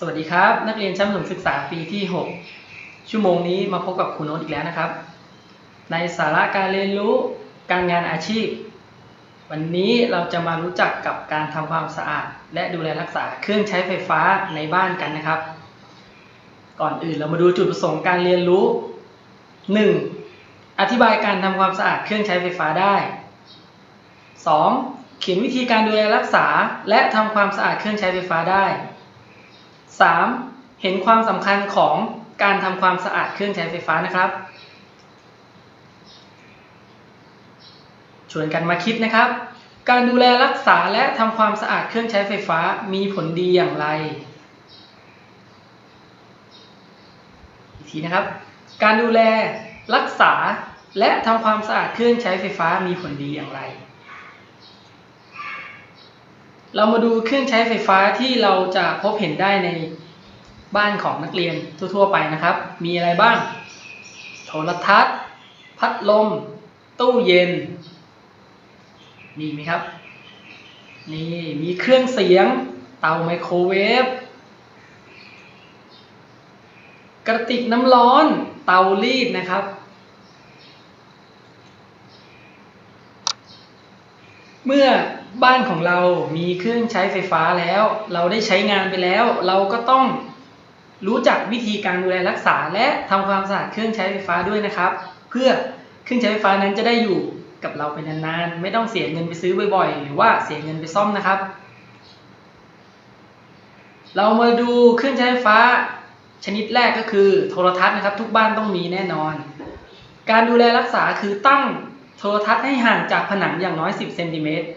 สวัสดีครับ นักเรียนชั้นประถมศึกษาปีที่ 6 ชั่วโมงนี้มาพบกับครูโน้ตอีกแล้วนะครับ ในสาระการเรียนรู้การงานอาชีพ วันนี้เราจะมารู้จักกับการทำความสะอาด และดูแลรักษาเครื่องใช้ไฟฟ้าในบ้านกันนะครับ ก่อนอื่นเรามาดูจุดประสงค์การเรียนรู้ 1. อธิบายการทำความสะอาดเครื่องใช้ไฟฟ้าได้ 2. เขียนวิธีการดูแลรักษา และทำความสะอาดเครื่องใช้ไฟฟ้าได้ 3. เห็นความสำคัญของการทำความสะอาดเครื่องใช้ไฟฟ้านะครับชวนกันมาคิดนะครับ การดูแลรักษาและทำความสะอาดเครื่องใช้ไฟฟ้ามีผลดีอย่างไร อีกทีนะครับ การดูแลรักษาและทำความสะอาดเครื่องใช้ไฟฟ้ามีผลดีอย่างไร เรามาดูเครื่องใช้ไฟฟ้าที่เราจะพบเห็นได้ในบ้านของนักเรียนทั่วๆไปนะครับ มีอะไรบ้าง โทรทัศน์ พัดลม ตู้เย็น มีไหมครับ นี่ มีเครื่องเสียง เตาไมโครเวฟ กระติกน้ำร้อน เตารีดนะครับ เมื่อบ้านของเรามีเครื่องใช้ไฟฟ้าแล้ว เราได้ใช้งานไปแล้ว เราก็ต้องรู้จักวิธีการดูแลรักษา และทำความสะอาดเครื่องใช้ไฟฟ้าด้วยนะครับ เพื่อเครื่องใช้ไฟฟ้านั้นจะได้อยู่กับเราไปนานๆ ไม่ต้องเสียเงินไปซื้อบ่อยๆ หรือว่าเสียเงินไปซ่อมนะครับ เรามาดูเครื่องใช้ไฟฟ้าชนิดแรกก็คือโทรทัศน์นะครับ ทุกบ้านต้องมีแน่นอน การดูแลรักษาคือตั้ง โทรทัศน์ให้ห่างจากผนังอย่างน้อย 10 เซนติเมตร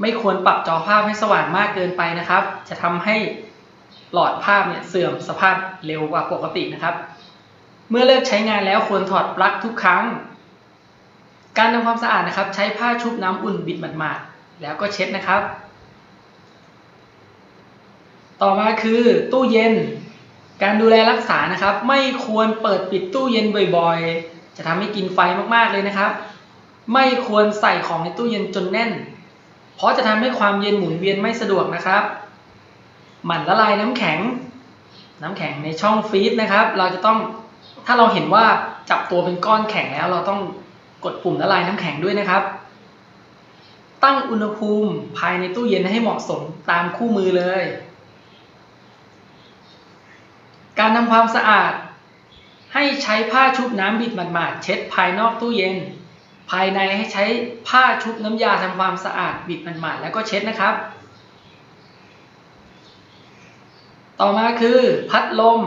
ไม่ควรปรับจอภาพให้สว่างมากเกินไปนะครับ จะทำให้หลอดภาพเนี่ยเสื่อมสภาพเร็วกว่าปกตินะครับ เมื่อเลิกใช้งานแล้วควรถอดปลั๊กทุกครั้ง การทำความสะอาดนะครับ ใช้ผ้าชุบน้ำอุ่นบิดหมาดๆแล้วก็เช็ดนะครับ ต่อมาคือตู้เย็น การดูแลรักษานะครับ ไม่ควรเปิดปิดตู้เย็นบ่อยๆ จะทำให้กินไฟมากๆเลยนะครับ ไม่ควรใส่ของในตู้เย็นจนแน่น เพราะจะทำให้ความเย็นหมุนเวียนไม่สะดวกนะครับ หมั่นละลายน้ำแข็ง น้ำแข็งในช่องฟรีซนะครับ เราจะต้องถ้าเราเห็นว่าจับตัวเป็นก้อนแข็งแล้ว เราต้องกดปุ่มละลายน้ำแข็งด้วยนะครับ ตั้งอุณหภูมิภายในตู้เย็นให้เหมาะสมตามคู่มือเลย การทำความสะอาด ให้ใช้ผ้าชุบน้ำบิดหมาดๆเช็ดภายนอกตู้เย็น ภายในให้ใช้ผ้าชุบน้ำยาทำความสะอาดบิดหมาดๆแล้วก็เช็ดนะครับ ต่อมาคือพัดลม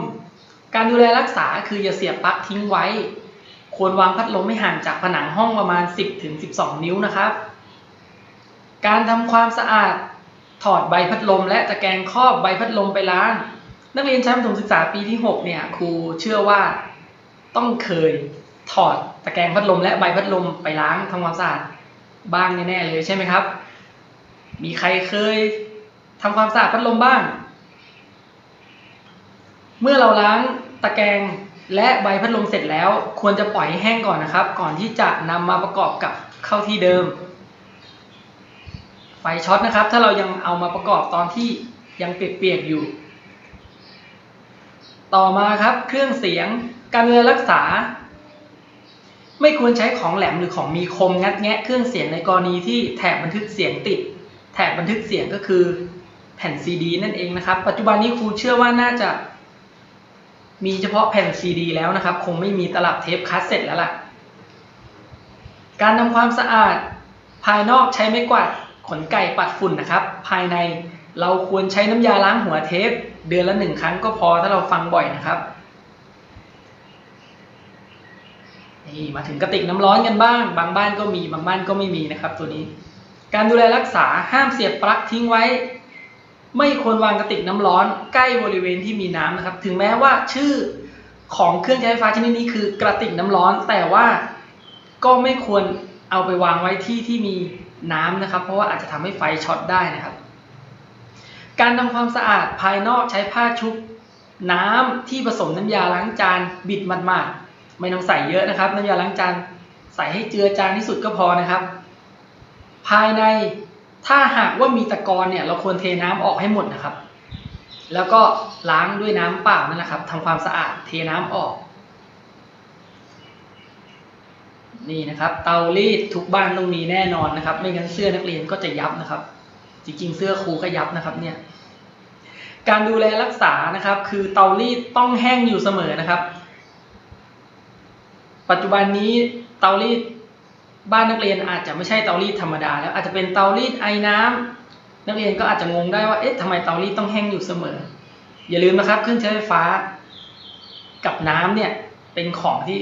การดูแลรักษาคืออย่าเสียบปลั๊กทิ้งไว้ ควรวางพัดลมให้ห่างจากผนังห้องประมาณ 10-12 นิ้วนะครับ การทำความสะอาดถอดใบพัดลม และตะแกรงครอบใบพัดลมไปล้าง นักเรียนชั้นประถมศึกษาปีที่ 6 เนี่ย ครูเชื่อว่า ต้องเคยถอดตะแกรงพัดลมและใบพัดลมไปล้างทำความสะอาดบ้างแน่ๆเลยใช่ไหมครับ มีใครเคยทำความสะอาดพัดลมบ้าง เมื่อเราล้างตะแกรงและใบพัดลมเสร็จแล้ว ควรจะปล่อยให้แห้งก่อนนะครับ ก่อนที่จะนำมาประกอบกับเข้าที่เดิม ไฟช็อตนะครับ ถ้าเรายังเอามาประกอบตอนที่ยังเปียกๆอยู่ ต่อมาครับเครื่องเสียง การดูแลรักษา ไม่ควรใช้ของแหลมหรือของมีคมงัดแงะเครื่องเสียงในกรณีที่แถบบันทึกเสียงติด แถบบันทึกเสียงก็คือแผ่นซีดีนั่นเองนะครับ ปัจจุบันนี้ครูเชื่อว่าน่าจะมีเฉพาะแผ่นซีดีแล้วนะครับ คงไม่มีตลับเทปคัสเซ็ตแล้วล่ะ การทำความสะอาด ภายนอกใช้ไม้กวาดขนไก่ปัดฝุ่นนะครับ ภายในเราควรใช้น้ำยาล้างหัวเทป เดือนละหนึ่งครั้งก็พอถ้าเราฟังบ่อยนะครับ นี่มาถึงกระติกน้ำร้อนกันบ้าง บางบ้านก็มีบางบ้านก็ไม่มีนะครับ ตัวนี้ การดูแลรักษาห้ามเสียบปลั๊กทิ้งไว้ ไม่ควรวางกระติกน้ำร้อน ใกล้บริเวณที่มีน้ำนะครับ ถึงแม้ว่าชื่อของเครื่องใช้ไฟฟ้าชนิดนี้คือกระติกน้ำร้อน แต่ว่าก็ไม่ควรเอาไปวางไว้ที่ที่มีน้ำนะครับ เพราะว่าอาจจะทำให้ไฟช็อตได้นะครับ การทำความสะอาดภายนอกใช้ผ้าชุบน้ำที่ผสมน้ำยาล้างจานบิดหมาดๆ ไม่ต้องใส่เยอะนะครับน้ำยาล้างจานใส่ให้เจือจางที่สุดก็พอนะครับ ภายในถ้าหากว่ามีตะกอนเนี่ยเราควรเทน้ำออกให้หมดนะครับ แล้วก็ล้างด้วยน้ำเปล่านั่นแหละครับทำความสะอาดเทน้ำออก นี่นะครับ เตารีดทุกบ้านต้องมีแน่นอนนะครับ ไม่งั้นเสื้อนักเรียนก็จะยับนะครับ จริงๆ เสื้อครูก็ยับนะครับเนี่ย การดูแลรักษานะครับ คือเตารีดต้องแห้งอยู่เสมอนะครับ ปัจจุบันนี้เตารีดบ้านนักเรียนอาจจะไม่ใช่เตารีดธรรมดา แล้วอาจจะเป็นเตารีดไอ้น้ำนักเรียนก็อาจจะงงได้ว่าเอ๊ะทำไมเตารีดต้องแห้งอยู่เสมอ อย่าลืมนะครับเครื่องใช้ไฟฟ้ากับน้ำเนี่ยเป็นของที่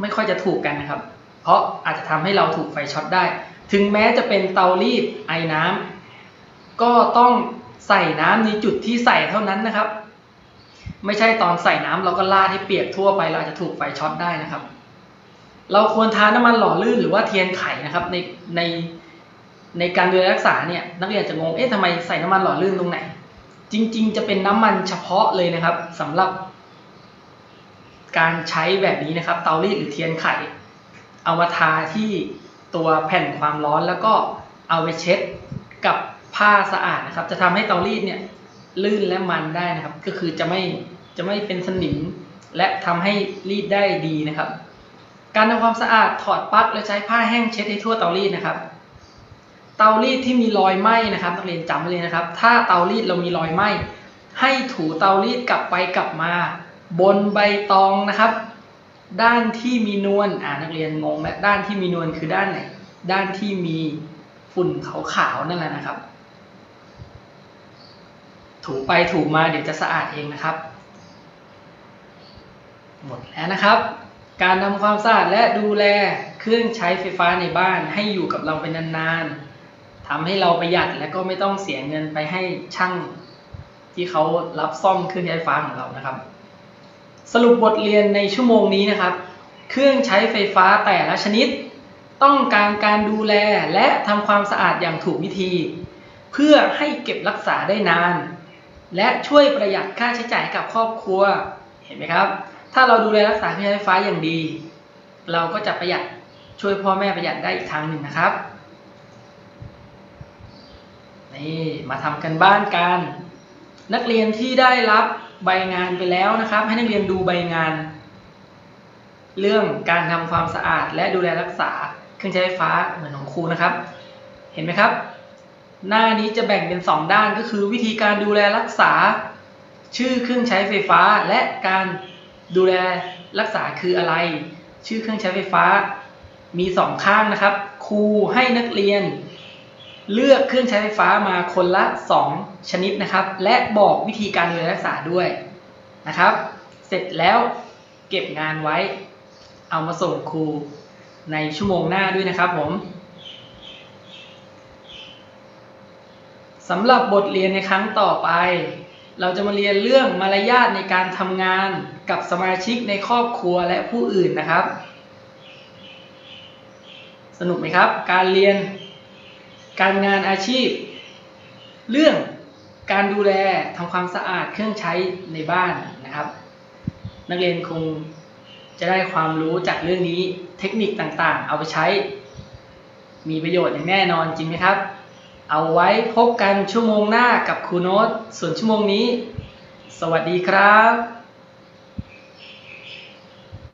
ไม่ค่อยจะถูกกันนะครับ เพราะอาจจะทำให้เราถูกไฟช็อตได้ ถึงแม้จะเป็นเตารีดไอ้น้ำก็ต้องใส่น้ำในจุดที่ใส่เท่านั้นนะครับ ไม่ใช่ตอนใส่น้ำเราก็ลาดให้เปียกทั่วไปเราอาจจะถูกไฟช็อตได้นะครับ เราควรทาน้ำมันหล่อลื่นหรือว่าเทียนไขนะครับในในในการดูแลรักษาเนี่ยนักเรียนจะงงเอ๊ะทำไมใส่น้ำมันหล่อลื่นตรงไหน จริง ๆ จะเป็นน้ำมันเฉพาะเลยนะครับสำหรับ การใช้แบบนี้นะครับ เตารีดหรือเทียนไข เอามาทาที่ตัวแผ่นความร้อนแล้วก็เอาไปเช็ดกับผ้าสะอาดนะครับ จะทำให้เตารีดเนี่ยลื่นและมันได้นะครับ ก็คือจะไม่จะไม่เป็นสนิมและทำให้รีดได้ดีนะครับ การทำความสะอาดถอดปลั๊กและใช้ผ้าแห้งเช็ดให้ทั่วเตารีดนะครับ เตารีดที่มีรอยไหม้นะครับนักเรียนจำไว้เลยนะครับ ถ้าเตารีดเรามีรอยไหม้ให้ถูเตารีดกลับไปกลับมา บนใบตองนะครับ ด้านที่มีนวลอ่านักเรียนงงไหมด้านที่มีนวลคือด้านไหน ด้านที่มีฝุ่นขาวๆนั่นแหละนะครับ ถูไปถูมาเดี๋ยวจะสะอาดเองนะครับ หมดแล้วนะครับ การทำความสะอาดและดูแลเครื่องใช้ไฟฟ้าในบ้านให้อยู่กับเราเป็นนานๆทำให้เราประหยัดและก็ไม่ต้องเสียเงินไปให้ช่างที่เขารับซ่อมเครื่องใช้ไฟฟ้าของเรานะครับ สรุปบทเรียนในชั่วโมงนี้นะครับ เครื่องใช้ไฟฟ้าแต่ละชนิด ต้องการการดูแลและทำความสะอาดอย่างถูกวิธี เพื่อให้เก็บรักษาได้นาน และช่วยประหยัดค่าใช้จ่ายให้กับครอบครัวเห็นไหมครับ ถ้าเราดูแลรักษาเครื่องใช้ไฟฟ้าอย่างดี เราก็จะประหยัดช่วยพ่อแม่ประหยัดได้อีกทางหนึ่งนะครับ นี่มาทำกันบ้านกัน นักเรียนที่ได้รับใบงานไปแล้วนะครับ ให้นักเรียนดูใบงาน เรื่องการทำความสะอาดและดูแลรักษาเครื่องใช้ไฟฟ้าเหมือนของครูนะครับ เห็นไหมครับ หน้านี้จะแบ่งเป็น 2 ด้านก็คือวิธีการดูแลรักษา ชื่อเครื่องใช้ไฟฟ้าและการ ดูแลรักษาคืออะไร ชื่อเครื่องใช้ไฟฟ้า มี2ข้างนะครับ ครูให้นักเรียน เลือกเครื่องใช้ไฟฟ้ามาคนละ 2 ชนิดนะครับ และบอกวิธีการดูแลรักษาด้วยนะครับ เสร็จแล้วเก็บงานไว้ เอามาส่งครูในชั่วโมงหน้าด้วยนะครับผมสำหรับบทเรียนในครั้งต่อไป เราจะมาเรียนเรื่องมารยาทในการทำงานกับสมาชิกในครอบครัวและผู้อื่นนะครับ สนุกไหมครับ การเรียนการงานอาชีพ เรื่องการดูแลทำความสะอาดเครื่องใช้ในบ้านนะครับ นักเรียนคงจะได้ความรู้จากเรื่องนี้เทคนิคต่างๆ เอาไปใช้ มีประโยชน์อย่างแน่นอนจริงไหมครับ เอาไว้พบกันชั่วโมงหน้ากับครูโน้ตส่วนชั่วโมงนี้ สวัสดีครับ